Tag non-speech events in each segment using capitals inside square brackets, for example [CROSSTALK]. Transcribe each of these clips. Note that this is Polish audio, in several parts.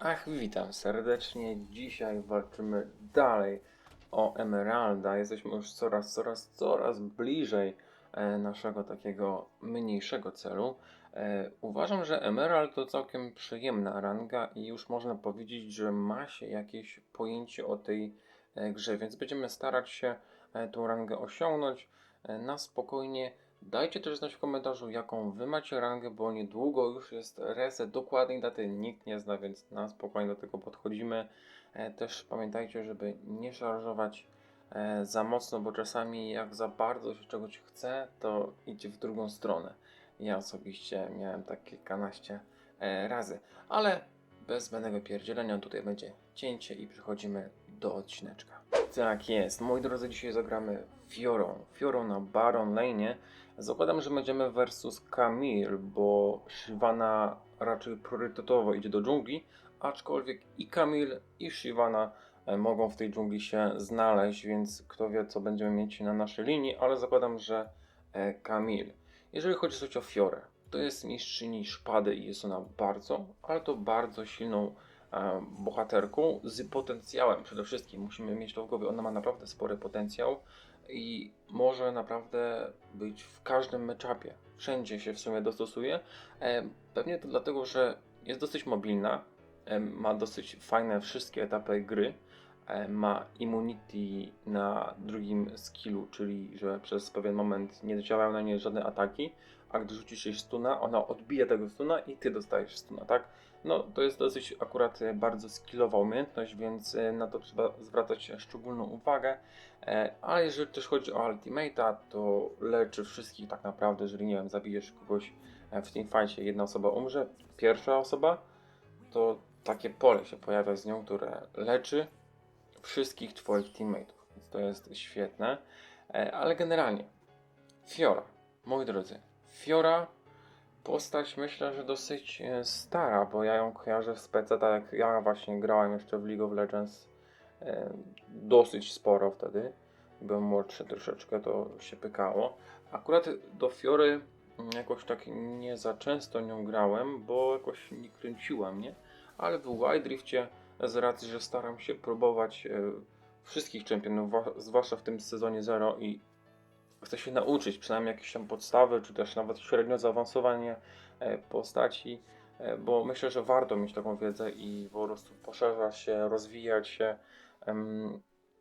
Ach, witam serdecznie. Dzisiaj walczymy dalej o Emeralda. Jesteśmy już coraz, coraz, coraz bliżej e, naszego takiego mniejszego celu. E, uważam, że Emerald to całkiem przyjemna ranga i już można powiedzieć, że ma się jakieś pojęcie o tej e, grze, więc będziemy starać się tą rangę osiągnąć na spokojnie. Dajcie też znać w komentarzu, jaką wy macie rangę, bo niedługo już jest reset. Dokładnej daty nikt nie zna, więc na spokojnie do tego podchodzimy. E, też pamiętajcie, żeby nie szarżować e, za mocno, bo czasami jak za bardzo się czegoś chce, to idzie w drugą stronę. Ja osobiście miałem tak kilkanaście e, razy, ale bez zbędnego pierdzielenia tutaj będzie cięcie i przechodzimy do odcineczka. Tak jest, moi drodzy, dzisiaj zagramy Fiorą. Fiorą na Baron Lane. Zakładam, że będziemy versus Camille, bo Shyvana raczej priorytetowo idzie do dżungli, aczkolwiek i Camille i Shyvana e, mogą w tej dżungli się znaleźć, więc kto wie co będziemy mieć na naszej linii, ale zakładam, że e, Camille. Jeżeli chodzi o Fiorę, to jest mistrzyni szpady i jest ona bardzo, ale to bardzo silną bohaterką z potencjałem przede wszystkim. Musimy mieć to w głowie, ona ma naprawdę spory potencjał i może naprawdę być w każdym meczapie. Wszędzie się w sumie dostosuje. E, Pewnie to dlatego, że jest dosyć mobilna, e, ma dosyć fajne wszystkie etapy gry, e, ma immunity na drugim skillu, czyli że przez pewien moment nie działają na niej żadne ataki, a gdy rzucisz jej stuna, ona odbija tego stuna i ty dostajesz stuna, tak? No, to jest dosyć akurat e, bardzo skillowa umiejętność, więc e, na to trzeba zwracać szczególną uwagę. Ale jeżeli też chodzi o Ultimate'a, to leczy wszystkich tak naprawdę, jeżeli nie wiem, zabijesz kogoś e, w teamfightie, jedna osoba umrze, pierwsza osoba, to takie pole się pojawia z nią, które leczy wszystkich twoich teammateów, więc to jest świetne. Ale generalnie, Fiora, moi drodzy, Fiora postać myślę, że dosyć e, stara, bo ja ją kojarzę w spece, tak jak ja właśnie grałem jeszcze w League of Legends e, dosyć sporo wtedy. Byłem młodszy troszeczkę, to się pykało. Akurat do Fiory mm, jakoś tak nie za często nią grałem, bo jakoś nie kręciła mnie, ale w Wild Drifcie z racji, że staram się próbować e, wszystkich czempionów, zwłaszcza w tym sezonie 0 i chcę się nauczyć przynajmniej jakieś tam podstawy, czy też nawet średnio zaawansowanie e, postaci, e, bo myślę, że warto mieć taką wiedzę i po prostu poszerzać się, rozwijać się.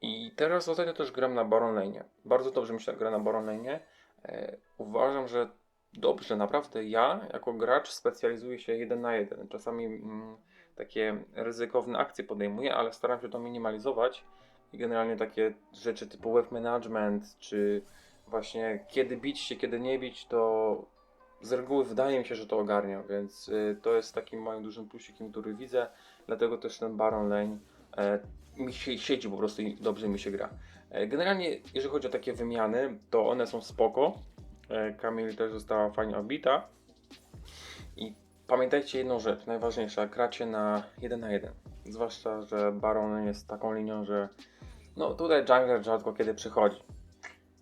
I teraz ostatnio też gram na Baron Lane. Bardzo dobrze mi się gra na Baron Lane. E, Uważam, że dobrze, naprawdę ja jako gracz specjalizuję się jeden na jeden. Czasami mm, takie ryzykowne akcje podejmuję, ale staram się to minimalizować i generalnie takie rzeczy typu web management, czy właśnie kiedy bić się, kiedy nie bić, to z reguły wydaje mi się, że to ogarniam, więc y, to jest takim moim dużym plusikiem, który widzę, dlatego też ten Baron Lane e, mi się siedzi po prostu i dobrze mi się gra. E, generalnie, jeżeli chodzi o takie wymiany, to one są spoko. E, Kamil też została fajnie obita. I pamiętajcie jedną rzecz, najważniejsza, gracie na 1 na 1. Zwłaszcza, że Baron jest taką linią, że no tutaj jungler rzadko kiedy przychodzi.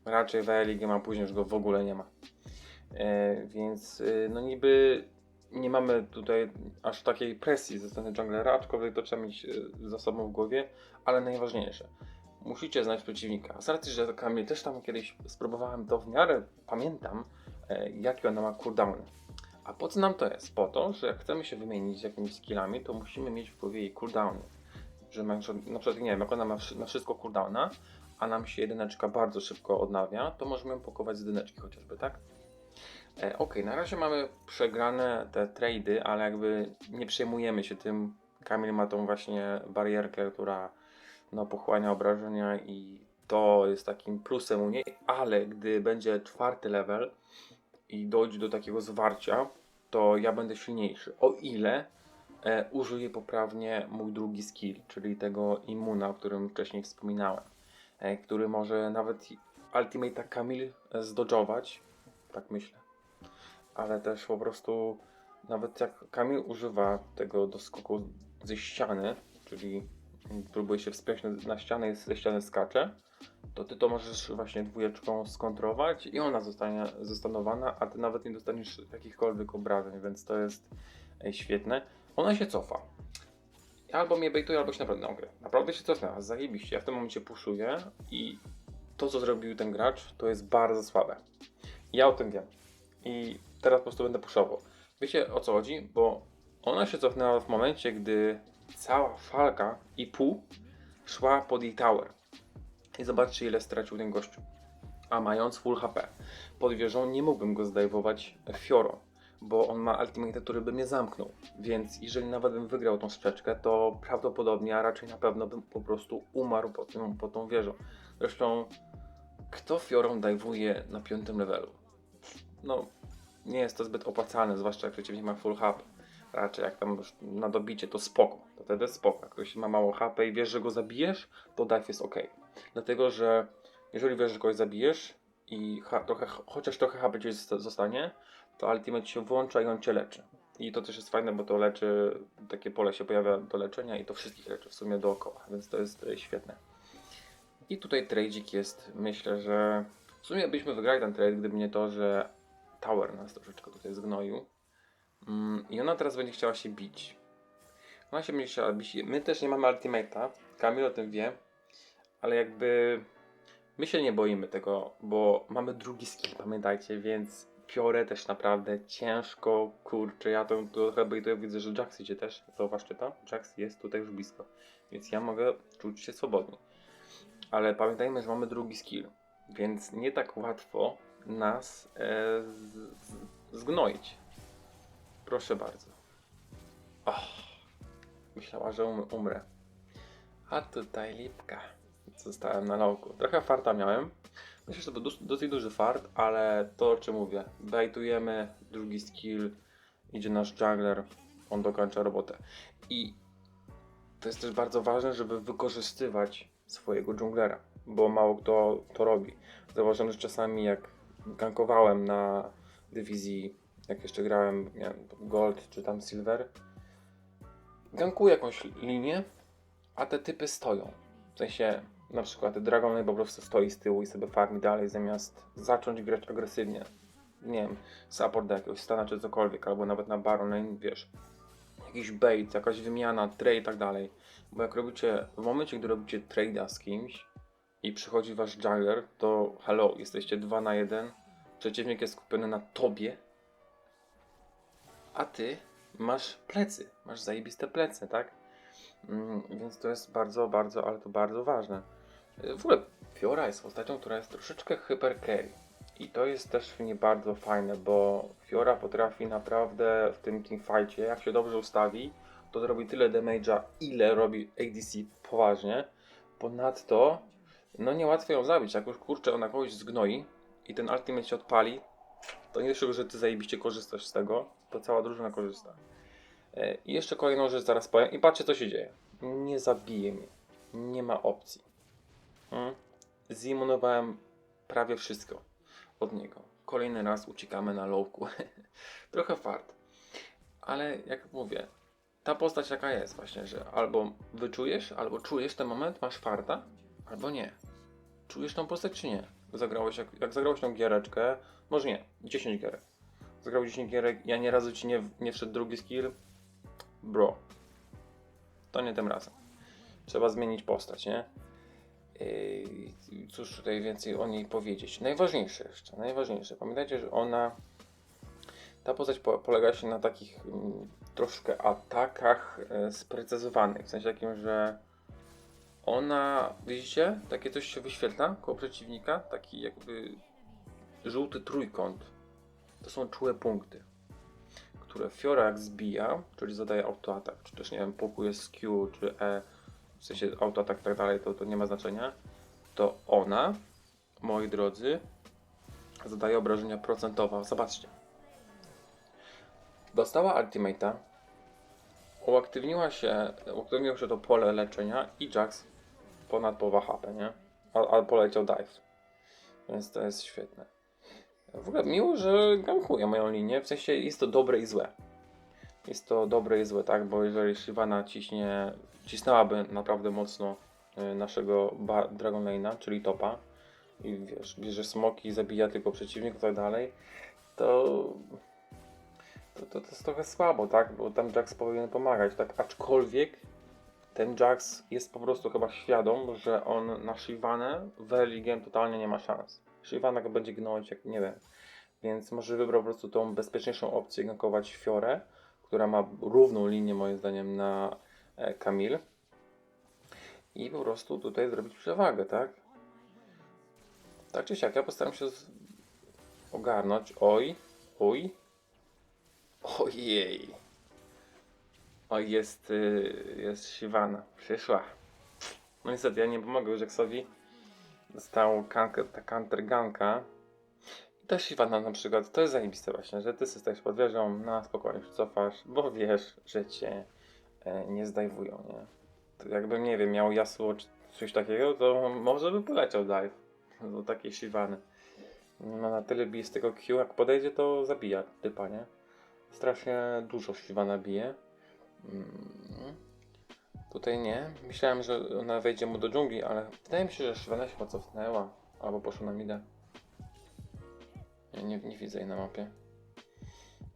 Raczej w LG ma później już go w ogóle nie ma. E, więc e, no niby nie mamy tutaj aż takiej presji ze strony junglera, aczkolwiek to trzeba mieć e, za sobą w głowie, ale najważniejsze. Musicie znać przeciwnika. Z racji, że Kamil też tam kiedyś spróbowałem to w miarę, pamiętam, e, ona ma cooldowny. A po co nam to jest? Po to, że jak chcemy się wymienić z jakimiś skillami, to musimy mieć w głowie jej cooldowny. Że przykład, na przykład nie wiem, jak ona ma na wszystko cooldowna, a nam się jedyneczka bardzo szybko odnawia, to możemy ją z jedyneczki chociażby, tak? E, ok, na razie mamy przegrane te trady, ale jakby nie przejmujemy się tym. Kamil ma tą właśnie barierkę, która no, pochłania obrażenia i to jest takim plusem u niej, ale gdy będzie czwarty level i dojdzie do takiego zwarcia, to ja będę silniejszy. O ile e, użyję poprawnie mój drugi skill, czyli tego immuna, o którym wcześniej wspominałem, który może nawet Ultimate'a Kamil e, zdodżować, tak myślę. Ale też po prostu nawet jak Kamil używa tego doskoku ze ściany, czyli próbuje się wspiąć na, ścianę ze ściany skacze, to ty to możesz właśnie dwójeczką skontrować i ona zostanie zastanowana, a ty nawet nie dostaniesz jakichkolwiek obrażeń, więc to jest e, świetne. Ona się cofa. Albo mnie bejtuje, albo się naprawdę nogę. Naprawdę się cofnęła, zajebiście. Ja w tym momencie puszuję i to, co zrobił ten gracz, to jest bardzo słabe. Ja o tym wiem. I teraz po prostu będę puszował. Wiecie o co chodzi? Bo ona się cofnęła w momencie, gdy cała falka i pół szła pod jej tower. I zobaczcie, ile stracił ten gościu. A mając full HP pod wieżą, nie mógłbym go zdejmować Fioro, bo on ma ultimate, który by mnie zamknął. Więc jeżeli nawet bym wygrał tą sprzeczkę, to prawdopodobnie, a raczej na pewno bym po prostu umarł pod, tą- pod tą wieżą. Zresztą, kto Fiorą dajwuje na piątym levelu? No, nie jest to zbyt opłacalne, zwłaszcza jak przeciwnik ma full HP. Raczej jak tam na dobicie to spoko, to wtedy spoko. Jak ktoś ma mało HP i wiesz, że go zabijesz, to dive jest ok. Dlatego, że jeżeli wiesz, że kogoś zabijesz i trochę, chociaż trochę HP ci zosta- zostanie, to ultimate się włącza i on cię leczy. I to też jest fajne, bo to leczy, takie pole się pojawia do leczenia i to wszystkich leczy w sumie dookoła, więc to jest e, świetne. I tutaj trade'ik jest, myślę, że w sumie byśmy wygrali ten trade, gdyby nie to, że Tower nas troszeczkę tutaj zgnoił. Mm, I ona teraz będzie chciała się bić. Ona się będzie chciała bić. My też nie mamy ultimate'a. Kamil o tym wie. Ale jakby my się nie boimy tego, bo mamy drugi skill, pamiętajcie, więc piorę też naprawdę ciężko, kurczę, ja to trochę bejtuję, widzę, że Jax idzie też, zauważcie to, Jax jest tutaj już blisko, więc ja mogę czuć się swobodnie. Ale pamiętajmy, że mamy drugi skill, więc nie tak łatwo nas e, z, z, zgnoić. Proszę bardzo. Myślała, że um, umrę. A tutaj lipka. Zostałem na lauku. Trochę farta miałem. Myślę, że to dosyć duży fart, ale to o czym mówię. Bajtujemy, drugi skill, idzie nasz jungler, on dokończa robotę. I to jest też bardzo ważne, żeby wykorzystywać swojego junglera, bo mało kto to robi. Zauważyłem, że czasami jak gankowałem na dywizji, jak jeszcze grałem wiem, Gold czy tam Silver, gankuję jakąś linię, a te typy stoją. W sensie, na przykład Dragon po prostu stoi z tyłu i sobie farmi dalej, zamiast zacząć grać agresywnie. Nie wiem, support do jakiegoś stana czy cokolwiek, albo nawet na Baron wiesz, jakiś bait, jakaś wymiana, trade i tak dalej. Bo jak robicie, w momencie, gdy robicie trade'a z kimś i przychodzi wasz jungler, to hello, jesteście 2 na 1, przeciwnik jest skupiony na tobie, a ty masz plecy, masz zajebiste plecy, tak? Mm, więc to jest bardzo, bardzo, ale to bardzo ważne. W ogóle Fiora jest postacią, która jest troszeczkę hyper carry. I to jest też w niej bardzo fajne, bo Fiora potrafi naprawdę w tym teamfightie, jak się dobrze ustawi, to zrobi tyle damage'a, ile robi ADC poważnie. Ponadto, no niełatwo ją zabić. Jak już kurczę ona kogoś zgnoi i ten ultimate się odpali, to nie tylko, że ty zajebiście korzystasz z tego, to cała drużyna korzysta. E, I jeszcze kolejną rzecz zaraz powiem i patrzcie co się dzieje. Nie zabije mnie. Nie ma opcji. Hmm? Zimmunowałem prawie wszystko od niego. Kolejny raz uciekamy na lowku. [LAUGHS] Trochę fart. Ale jak mówię, ta postać jaka jest właśnie, że albo wyczujesz, albo czujesz ten moment, masz farta, albo nie. Czujesz tą postać czy nie? Zagrałeś, jak, jak zagrałeś tą giereczkę, może nie, 10 gierek. Zagrał 10 gierek, ja nie razu ci nie, nie wszedł drugi skill, bro. To nie tym razem. Trzeba zmienić postać, nie? Yy, cóż tutaj więcej o niej powiedzieć? Najważniejsze jeszcze, najważniejsze. Pamiętajcie, że ona. Ta postać po, polega się na takich mm, troszkę atakach e, sprecyzowanych. W sensie takim, że ona, widzicie, takie coś się wyświetla koło przeciwnika, taki jakby żółty trójkąt. To są czułe punkty, które Fiora jak zbija, czyli zadaje autoatak, czy też nie wiem, pokój jest z Q, czy E, w sensie autoatak i tak dalej, to, to nie ma znaczenia, to ona, moi drodzy, zadaje obrażenia procentowe. Zobaczcie. Dostała ultimate'a, uaktywniła się, uaktywniło się to pole leczenia i Jax ponad połowa HP, nie? A, poleciał dive. Więc to jest świetne. W ogóle miło, że gankuje moją linię, w sensie jest to dobre i złe. Jest to dobre i złe, tak? Bo jeżeli Shyvana ciśnie, cisnęłaby naprawdę mocno y, naszego Dragon Lane'a, czyli topa i wiesz, bierze smoki, zabija tylko przeciwników i tak dalej, to, to, to, to jest trochę słabo, tak? Bo tam Jax powinien pomagać, tak? Aczkolwiek ten Jax jest po prostu chyba świadom, że on na Shivanę w game totalnie nie ma szans. Shivana go będzie gnąć, jak nie wiem. Więc może wybrał po prostu tą bezpieczniejszą opcję, gankować Fiorę, która ma równą linię moim zdaniem na e, Kamil. I po prostu tutaj zrobić przewagę, tak? Tak czy siak, ja postaram się ogarnąć. Oj, oj. Ojej. Oj, jest, y, jest Siwana. Przyszła. No niestety, ja nie pomogę Jacksowi. Dostał kanker, ta counter ganka. I to Siwana na przykład, to jest zajebiste właśnie, że ty jesteś pod wieżą, na spokojnie cofasz, bo wiesz, że cię e, nie zdajwują, nie? To jakbym, nie wiem, miał Yasuo czy coś takiego, to może by poleciał dive do takiej Siwany. No na tyle bije z tego Q, jak podejdzie, to zabija typa, nie? Strasznie dużo Siwana bije. Mm. Tutaj nie. Myślałem, że ona wejdzie mu do dżungli, ale wydaje mi się, że Siwana się cofnęła. Albo poszła na midę. Nie, nie, nie widzę jej na mapie.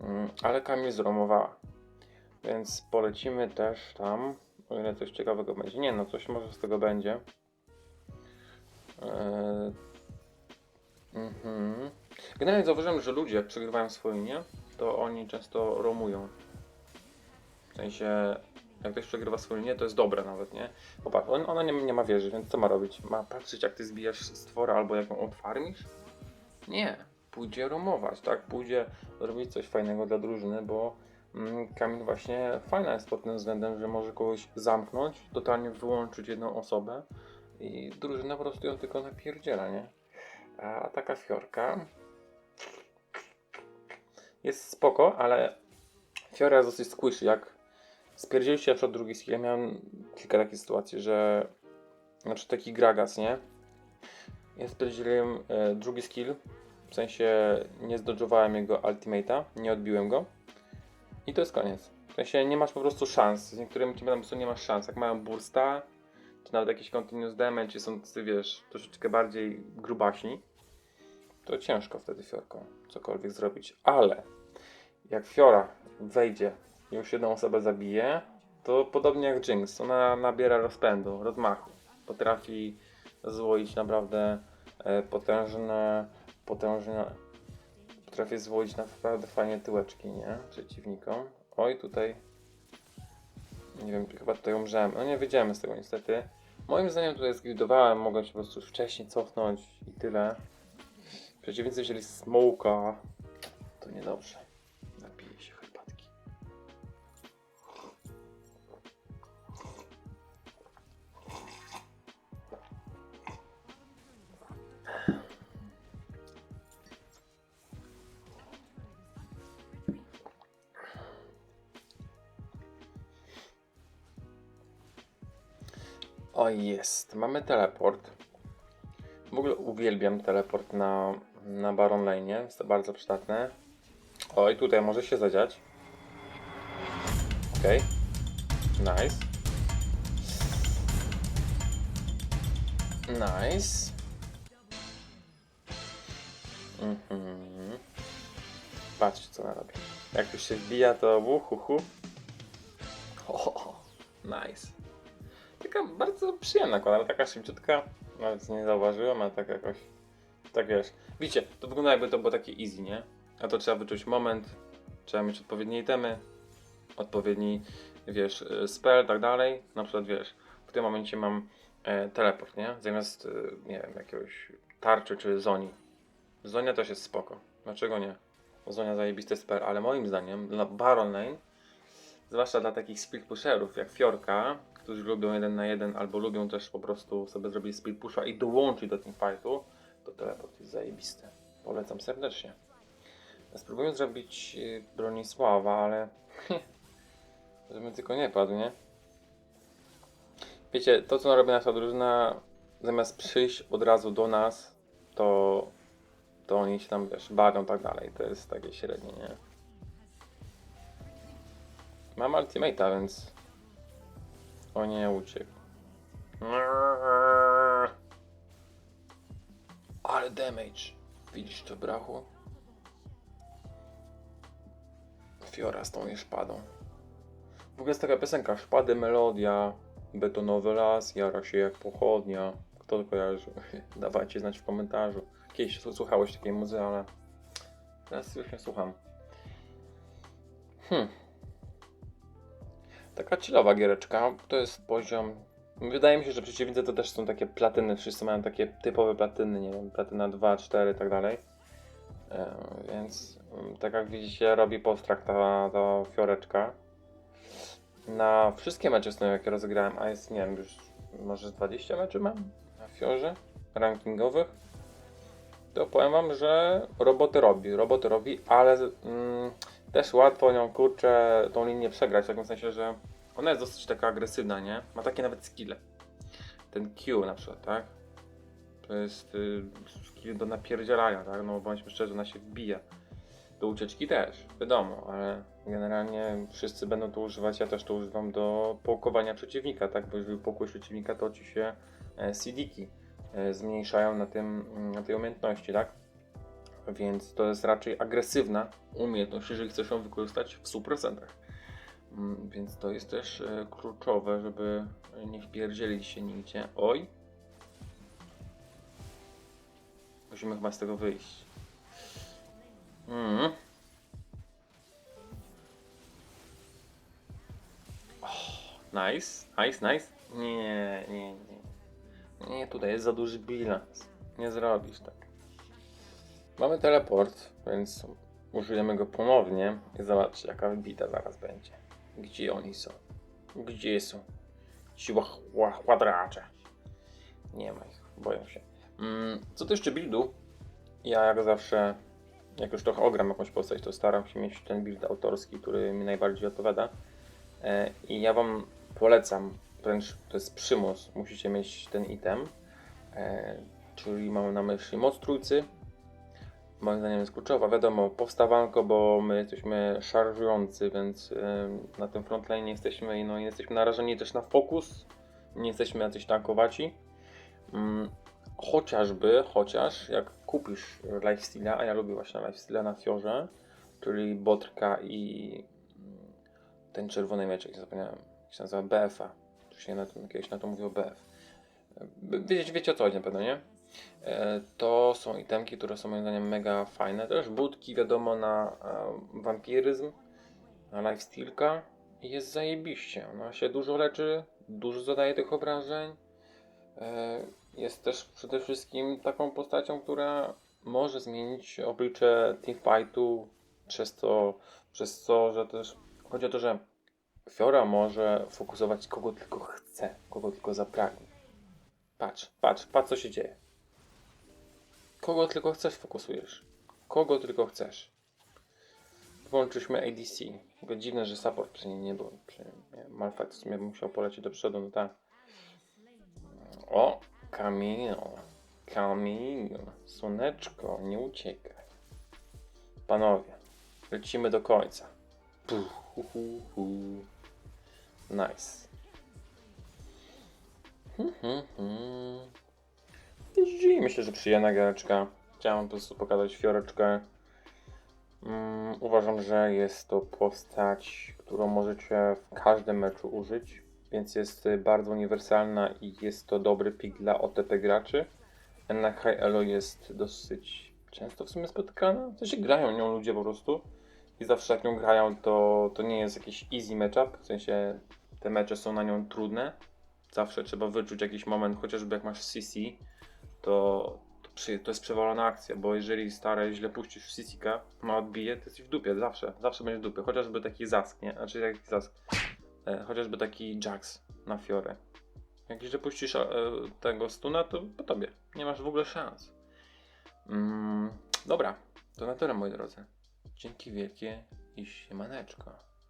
Mm, ale Kamil zromowała. Więc polecimy też tam. O ile coś ciekawego będzie. Nie no, coś może z tego będzie. Eee, mhm. Generalnie zauważyłem, że ludzie jak przegrywają swoje linie, to oni często romują. W sensie, jak ktoś przegrywa swoją linię, to jest dobre nawet, nie? Popatrz, on, ona nie, nie ma wieży, więc co ma robić? Ma patrzeć jak ty zbijasz stwora albo jak ją odfarmisz? Nie. Pójdzie romować, tak? Pójdzie robić coś fajnego dla drużyny, bo mm, Kamil właśnie fajna jest pod tym względem, że może kogoś zamknąć, totalnie wyłączyć jedną osobę i drużyna po prostu ją tylko napierdziela, nie? A taka fiorka jest spoko, ale fiora jest dosyć squishy, jak spierdzieliście na przykład drugi skill, ja miałem kilka takich sytuacji, że znaczy taki Gragas, nie? Ja spierdzieliłem e, drugi skill, w sensie nie zdodżowałem jego ultimate'a, nie odbiłem go i to jest koniec. W sensie nie masz po prostu szans, z niektórymi teamami po prostu nie masz szans, jak mają bursta, czy nawet jakiś continuous damage, czy są tacy, wiesz, troszeczkę bardziej grubaśni, to ciężko wtedy fiorką cokolwiek zrobić, ale jak fiora wejdzie i już jedną osobę zabije, to podobnie jak Jinx, ona nabiera rozpędu, rozmachu. Potrafi złoić naprawdę e, potężne, potężne, potrafi złoić naprawdę fajnie tyłeczki, nie? Przeciwnikom. Oj, tutaj, nie wiem, chyba tutaj umrzemy. No nie wyjdziemy z tego niestety. Moim zdaniem tutaj zgridowałem, mogłem się po prostu wcześniej cofnąć i tyle. Przeciwnicy wzięli smoka, to niedobrze. Jest, mamy teleport. W ogóle uwielbiam teleport na, na Baron Lane, jest to bardzo przydatne. Oj, tutaj może się zadziać. Okej. Nice. Nice. Mhm. Patrzcie co ona robi. Jak już się wbija to uhuhu. O, nice. Taka bardzo przyjemna kłada, taka szybciutka. Nawet nie zauważyłem, ale tak jakoś. Tak wiesz. Widzicie, to wygląda jakby to było takie easy, nie? A to trzeba wyczuć moment, trzeba mieć odpowiednie itemy, odpowiedni, wiesz, y, spell, tak dalej. Na przykład, wiesz, w tym momencie mam e, teleport, nie? Zamiast, e, nie wiem, jakiegoś tarczy czy zoni. Zonia też jest spoko. Dlaczego nie? Bo Zonia zajebisty spell, ale moim zdaniem dla Baron Lane, zwłaszcza dla takich split pusherów jak Fiorka, którzy lubią jeden na jeden albo lubią też po prostu sobie zrobić split pusha i dołączyć do teamfightu, to teleport jest zajebisty. Polecam serdecznie. Spróbuję zrobić y, Bronisława, ale [LAUGHS] żeby tylko nie padł, nie? Wiecie, to co robi nasza drużyna, zamiast przyjść od razu do nas, to, to oni się tam, wiesz, bawią tak dalej. To jest takie średnie, nie? Mam ultimate'a, więc... O nie, uciekł. Ale damage. Widzisz to, brachu? Fiora z tą jej szpadą. W ogóle jest taka piosenka, szpady, melodia. Betonowy las jara się jak pochodnia. Kto to kojarzy? [LAUGHS] Dawajcie znać w komentarzu. Kiedyś słuchałeś takiej muzy, ale teraz już nie słucham. Hmm. Taka chillowa giereczka, to jest poziom... Wydaje mi się, że przeciwnicy to też są takie platyny, wszyscy mają takie typowe platyny, nie wiem, platyna 2, 4 i tak dalej. E, Więc mm, tak jak widzicie robi postrach ta, ta fioreczka. Na wszystkie mecze z jakie rozegrałem, a jest nie wiem już może z 20 meczy mam na fiorze rankingowych. To powiem wam, że roboty robi, roboty robi, ale mm, też łatwo nią kurczę tą linię przegrać, w takim sensie, że ona jest dosyć taka agresywna, nie? Ma takie nawet skille. Ten Q na przykład, tak? To jest y, skill do napierdzielania, tak? No bądźmy szczerzy, ona się wbija. Do ucieczki też, wiadomo, ale generalnie wszyscy będą to używać, ja też to używam do połkowania przeciwnika, tak? Bo jeżeli pokujesz przeciwnika, to ci się e, CD-ki e, zmniejszają na, tym, na tej umiejętności, tak? Więc to jest raczej agresywna umiejętność, jeżeli chcesz ją wykorzystać w 100%. Mm, Więc to jest też e, kluczowe, żeby nie wpierdzielić się nigdzie. Oj. Musimy chyba z tego wyjść. Mm. Oh, nice, nice, nice. Nie, nie, nie. Nie, tutaj jest za duży bilans. Nie zrobisz tak. Mamy teleport, więc użyjemy go ponownie i zobaczcie jaka wybita zaraz będzie. Gdzie oni są? Gdzie są? Ci ła- ła- ładracze. Nie ma ich, boją się. Mm, co do jeszcze buildu, ja jak zawsze, jak już trochę ogram jakąś postać, to staram się mieć ten build autorski, który mi najbardziej odpowiada. E, I ja wam polecam, wręcz to jest przymus, musicie mieć ten item. E, czyli mamy na myśli moc trójcy. Moim zdaniem jest kluczowa. Wiadomo, powstawanko, bo my jesteśmy szarżujący, więc na tym frontline nie jesteśmy, no, jesteśmy narażeni też na fokus. Nie jesteśmy jacyś tankowaci. Mm, chociażby, chociaż jak kupisz lifesteala, a ja lubię właśnie lifesteala na fiorze, czyli botrka i mm, ten czerwony mieczek, zapomniałem, jak się nazywa BF-a. Tu się na tym, kiedyś na to mówiło BF. Wie- Wiecie, wiecie o co chodzi na pewno, nie? E, To są itemki, które są moim zdaniem mega fajne. Też budki, wiadomo, na e, wampiryzm, na lifestealka jest zajebiście. Ona się dużo leczy, dużo zadaje tych obrażeń. E, Jest też przede wszystkim taką postacią, która może zmienić oblicze teamfightu przez to, przez to, że też chodzi o to, że Fiora może fokusować kogo tylko chce, kogo tylko zapragnie. Patrz, patrz, patrz co się dzieje. Kogo tylko chcesz fokusujesz. Kogo tylko chcesz. Włączyliśmy ADC. Dziwne, że support przy niej nie był. Malfight w sumie musiał polecieć do przodu, no tak. O, Kamil. Kamil. Słoneczko, nie uciekaj. Panowie, lecimy do końca. Puh, hu, hu, hu. Nice. Hmm, hmm, hmm. GG, myślę, że przyjemna giereczka. Chciałem po prostu pokazać fioreczkę. Mm, uważam, że jest to postać, którą możecie w każdym meczu użyć, więc jest bardzo uniwersalna i jest to dobry pick dla OTP graczy. Na High Elo jest dosyć często w sumie spotykana. To się grają nią ludzie po prostu. I zawsze jak nią grają, to, to nie jest jakiś easy matchup, w sensie te mecze są na nią trudne. Zawsze trzeba wyczuć jakiś moment, chociażby jak masz CC, to, to, przy, to jest przewalona akcja, bo jeżeli stare źle puścisz CC-ka, ma odbije, to jesteś w dupie, zawsze, zawsze będziesz w dupie, chociażby taki zask, nie? Znaczy taki zask, e, chociażby taki Jax na Fiorę. Jak źle puścisz e, tego stuna, to po tobie, nie masz w ogóle szans. Mm, dobra, to na tyle moi drodzy. Dzięki wielkie i siemaneczko.